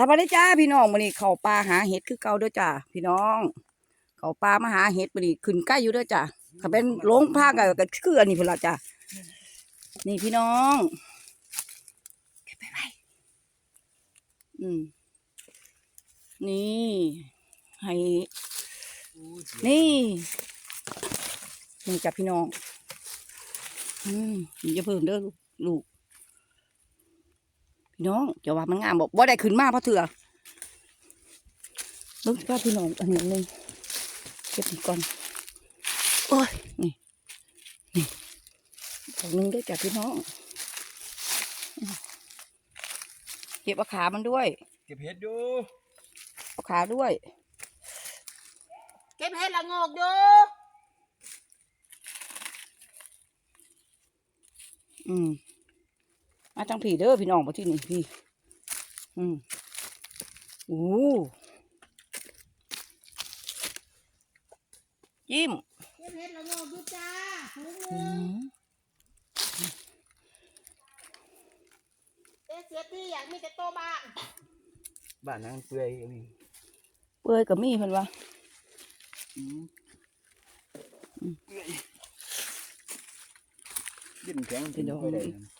สวัสดีจ้าพี่น้องมื้อนี้เข้าป่าหาเห็ดคือเก่าด้อจ้าพี่น้อง เข้าป่ามาหาเห็ดมื้อนี้ขึ้นใกล้อยู่เด้อจ้าถ้าเป็นลงพาก็ก็คืออันนี้พุ่นละจ้านี่พี่น้องไปไว้อืมนี่ให้นี่นี่จ้ะพี่น้อง อืมอย่าเพิ่มเด้อลูก พี่น้องจะว่ามันงามบอกว่าได้ขึ้นมาเพราะเถื่อลูกว่าพี่น้องอันนี้หนึงเก็บนี่ก่อนโอ้ยนี่นี่ดอกหนึงด้วยจ้ะพี่น้องอืมเก็บเอาขามันด้วย เก็บเห็ดอยู่เอาขาด้วย เก็บเห็ดละโงกอยู่อืม มาจังผีเด้อพี่น้องมาที่นี่พี่ อืมโอ้ยิ้มเก็บเห็ดละโงกอยู่จ้าถุงหอืนึงมเอ๊ะเสียที่อยากมีแต่โตบ้านบ้านนางเปื่อยอันนี้เปื่อยกับมีเพิ่นว่าอืมเปื่อยดิ้นแข็งกินไม่ได้นะ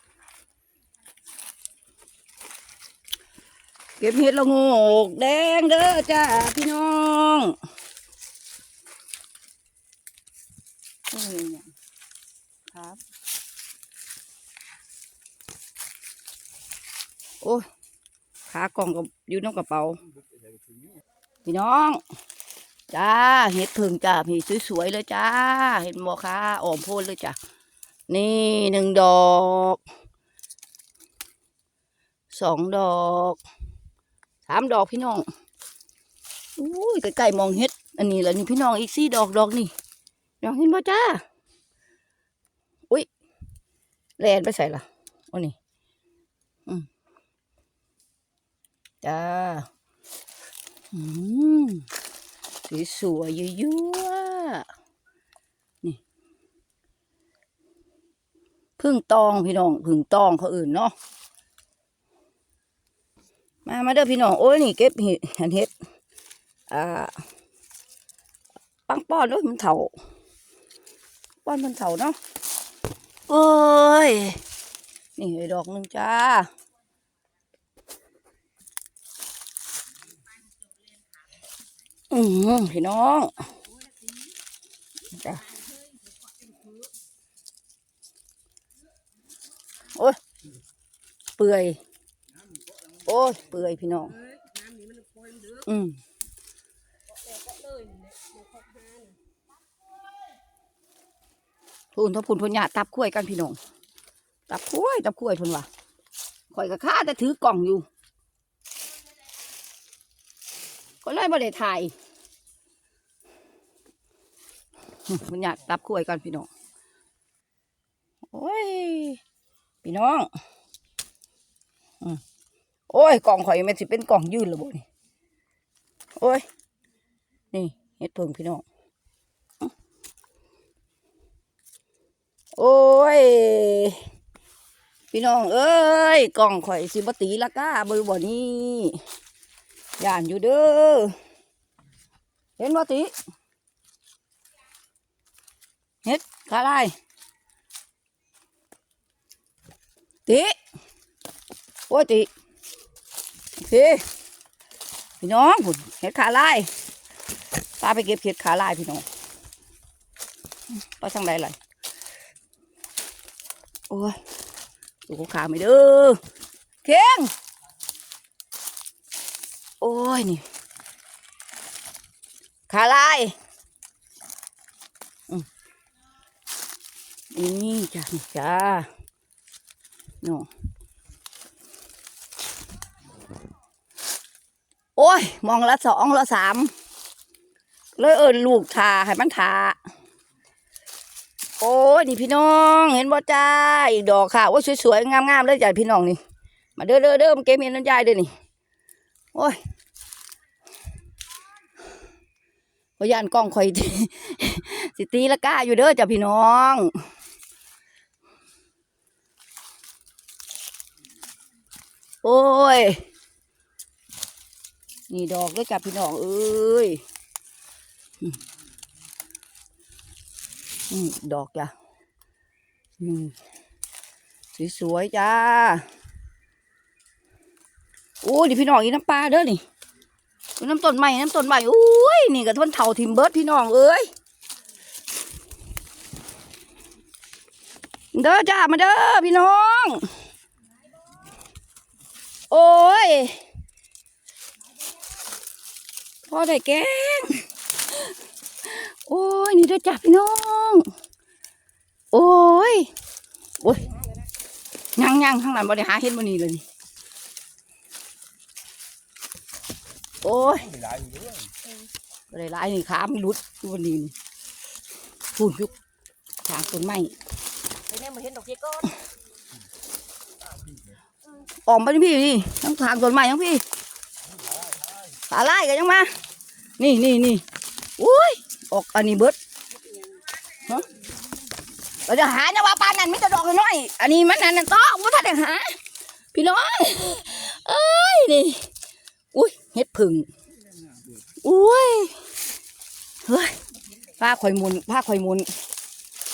เก็บเห็ดละโงกแดงเด้อจ้าพี่น้องโอ้ยเนี่ยครับ โอ้ยขากล่องกับอยู่ในกระเป๋า พี่น้อง จ้าเห็ดผึ่งจ้าพี่สวยๆเลยจ้า เห็นบ่คะอ่อมโพนเลยจ้ะนี่หนึ่งดอก สองดอก สามดอกพี่น้องอุ้ยใกล้ๆมองเห็ด อันนี้แหละนี่พี่น้องอีกสี่ดอกดอกนี่ดอกเห็นบ่จ้าอุ้ยแลนไปใส่ละโอ้นี่อืมจ้าอืมสวยๆยั่วๆนี่พึ่งตองพี่น้องพึ่งตองเขาอื่นเนาะ มามาเด้อพี่น้องโอ้ยนี่เก็บเห็ดเห็ดอ่าปังป้อนด้วยมันเถาป้อนมันเถาเนาะโอ้ยนี่ดอกหนึ่งจ้าอืมพี่น้องจ้ะโอ้ยเปื่อย โอ้ย เปื่อยพี่น้อง อืมพูนถ้าพูนพญาตับกล้วยกันพี่น้อง ตับกล้วยตับกล้วยพูนว่ะข่อยก็ข้าแต่ถือกล่องอยู่ ก็เลยบ่ได้ถ่ายพญาตับกล้วยกันพี่น้อง โอ้ย พี่น้อง อือ โอ้ยกล่องข่อยมันสิเป็นกล่องยืนหรอบ่นี่โอ้ย นี่เฮ็ดเพิ่งพี่น้องโอ้ย พี่น้อง เอ้ยกล่องข่อยสิบตีละก้าบร์บ่นี่ย่านอยู่เด้อเห็นบ่ติเฮ็ดขาลายติโอ้ยติ พี่พี่น้องผุนเห็ดขาลายตาไปเก็บเห็ดขาลายพี่น้องไปทางใดเลยโอ้ยดูขาไม่เด้อเคียงโอ้ยนี่ขาลายอืมนี่จ้ะนี่จ้าเนาะ โอ้ย มองละสองละสามเลยเอินลูกทาให้มันทาโอ้ยนี่พี่น้องเห็นบ่จ้าอีกดอกค่ะโอ้ยสวยๆงามๆเลยจ้ะพี่น้องนี่ มาเด้อเด้อเด้อมเก็บเห็นน้ำยายเด้อนี่โอ้ยพยานกล้องคอยสิตีละก้าอยู่เด้อจ้ะพี่น้องโอ้ย นี่ดอกด้วยจ้ะพี่น้องเอ้ยอืมอืมดอกจ้ะอืมสวยๆจ้าโอ้ดิพี่น้องอีน้ำปลาเด้อนี่น้ำต้นใหม่น้ำต้นใหม่อุ้ยนี่กับท่นเท่าทิมเบิร์ดพี่น้องเอ้ยเด้อจ้ามาเด้อพี่น้อง โอ้ย พ่อได้แกงโอ้ย นี่เด้อจ้ะพี่น้อง โอ้ย โอ้ยยังยังข้างหลังบริหาเห็นบนนี้เลยนี่ โอ้ยหลายอยู่ด้วยบริหลายนี่ขามันหลุดอยู่บนนี้นี่พูดยุกทางต้นไม้ไปเนี่ยมาเห็นดอกเจ๊ก้อนออกมาดิพี่นี่ทั้งทางต้นไม้ทั้งพี่ สาไล่กันยังมา นี่นี่นี่อุ้ย ออกอันนี้เบิดฮะเราจะหาเนี่ยว่าปานนั้นไม่จะดอกน้อย อันนี้มันนั่นนะต้องว่าถ้าได้หา พี่น้อง เอ้ย นี่ อุ้ยเฮ็ดผึ่งอุ้ย เฮ้ยผ้าข่อยหมุนผ้าข่อยหมุน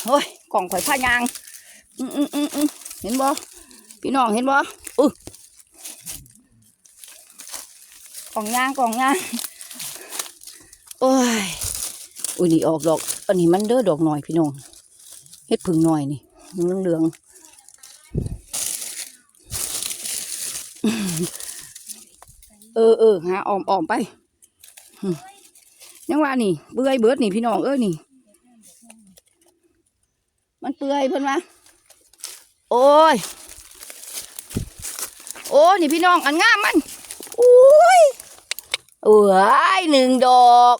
เฮ้ย กล่องข่อยผ้ายาง อืมอืมอืมเห็นบ่พี่น้องเห็นบ่อือ กล่องยางกล่องยางโอ้ยอุ้ยนี่ออกดอก อันนี้มันเด้อดอกหน่อยพี่น้องเฮ็ดผึ่งหน่อยนี่เหลืองเหลืองเออเออหาออมออมไปยังว่านี่เบื่อยเบิดนี่พี่น้องเอ้ยนี่ มันเปื่อยเพิ่นว่าโอ้ย โอ้นี่พี่น้องอันงามมัน เอ้ยหนึ่งดอก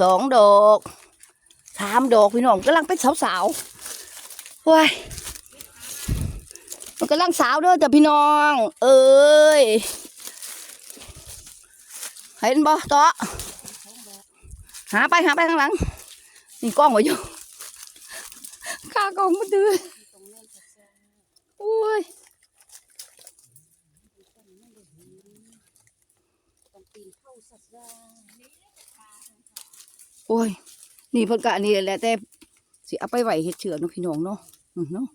สองดอกสามดอกพี่น้องกำลังเป็นสาวๆว้ยมันกำลังสาวเด้อจ้ะพี่น้อง เอ้ยเห็นบ่ต่อหาไปหาไปข้างหลังนี่กล้องไว้อยู่ข้ากล้องมันดื้อโอ้ย โอ้ย นี่เพิ่นกะนี่แหละแต่สิเอาไปไหวเฮ็ดเชือเนาะพี่น้องเนาะเนาะ